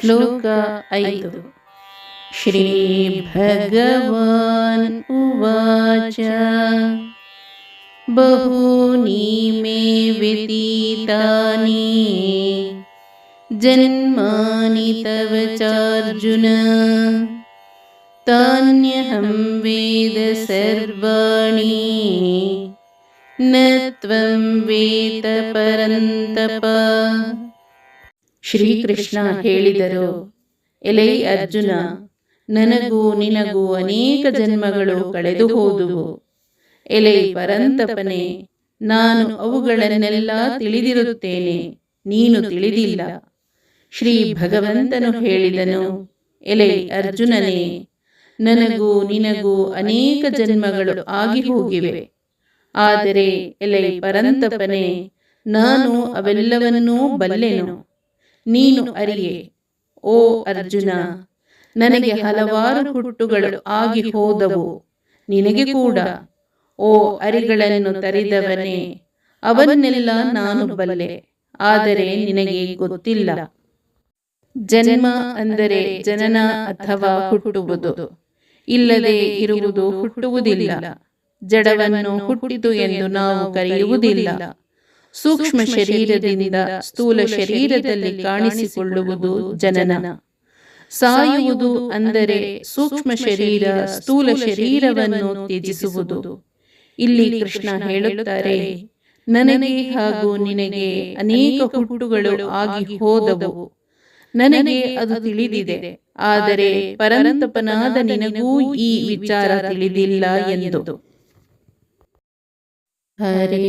श्लोक ऐदु श्रीभगवान् उवाच। बहूनि मे विदितानि जन्मानि तव चार्जुन। तान्यहं वेद सर्वाणि न त्वं वेतपरन्तप ಶ್ರೀಕೃಷ್ಣ ಹೇಳಿದರು, ಎಲೈ ಅರ್ಜುನ, ನನಗೂ ನಿನಗೂ ಅನೇಕ ಜನ್ಮಗಳು ಕಳೆದು ಹೋದುವು ಎಲೈ ಪರಂತಪನೆ, ನಾನು ಅವುಗಳನ್ನೆಲ್ಲ ತಿಳಿದಿರುತ್ತೇನೆ, ನೀನು ತಿಳಿದಿಲ್ಲ. ಶ್ರೀ ಭಗವಂತನು ಹೇಳಿದನು, ಎಲೆ ಅರ್ಜುನನೇ, ನನಗೂ ನಿನಗೂ ಅನೇಕ ಜನ್ಮಗಳು ಆಗಿ ಹೋಗಿವೆ ಆದರೆ ಎಲೆ ಪರಂತಪನೆ, ನಾನು ಅವೆಲ್ಲವನ್ನೂ ಬಲ್ಲೆನು. ನೀನು ಅರಿಯೇ. ಓ ಅರ್ಜುನ ನನಗೆ ಹಲವಾರು ಹುಟ್ಟುಗಳು ಆಗಿ ಹೋದವು. ನಿನಗೆ ಕೂಡ. ಓ ಅರಿಗಳನ್ನು ತರಿದವನೇ. ಅವನ್ನೆಲ್ಲ ನಾನು ಬಲ್ಲೆ. ಆದರೆ ನಿನಗೆ ಗೊತ್ತಿಲ್ಲ. ಜನ್ಮ ಅಂದರೆ ಜನನ ಅಥವಾ ಹುಟ್ಟುವುದು. ಇಲ್ಲದೆ ಇರುವುದು ಹುಟ್ಟುವುದಿಲ್ಲ. ಜಡವನ್ನು ಹುಟ್ಟಿತು ಎಂದು ನಾವು ಕರೆಯುವುದಿಲ್ಲ. ಸೂಕ್ಷ್ಮ ಶರೀರದಿಂದ ಸ್ಥೂಲ ಶರೀರದಲ್ಲಿ ಕಾಣಿಸಿಕೊಳ್ಳುವುದು ಜನನ. ಸಾಯುವುದು ಅಂದರೆ ಸೂಕ್ಷ್ಮ ಶರೀರ ಸ್ಥೂಲ ಶರೀರವನ್ನು ತ್ಯಜಿಸುವುದು. ಇಲ್ಲಿ ಕೃಷ್ಣ ಹೇಳುತ್ತಾರೆ ನನಗೆ ಹಾಗೂ ನಿನಗೆ ಅನೇಕ ಹುಟ್ಟುಗಳು ಆಗಿ ಹೋದವು. ನನಗೆ ಅದು ತಿಳಿದಿದೆ. ಆದರೆ ಪರಂತಪನಾದ ನಿನಗೂ ಈ ವಿಚಾರ ತಿಳಿದಿಲ್ಲ ಎಂದು. ಹರೇ